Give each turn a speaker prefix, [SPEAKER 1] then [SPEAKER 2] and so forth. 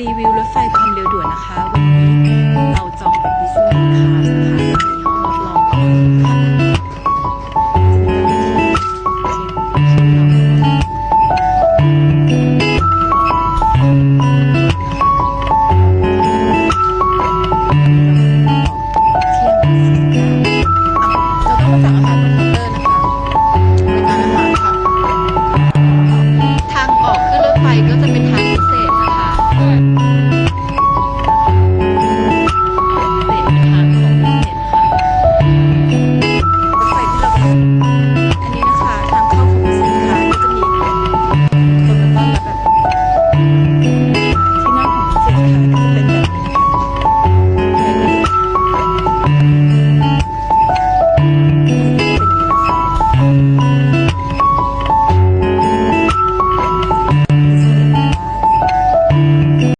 [SPEAKER 1] รีวิวรถไฟความเร็วด่วนนะคะ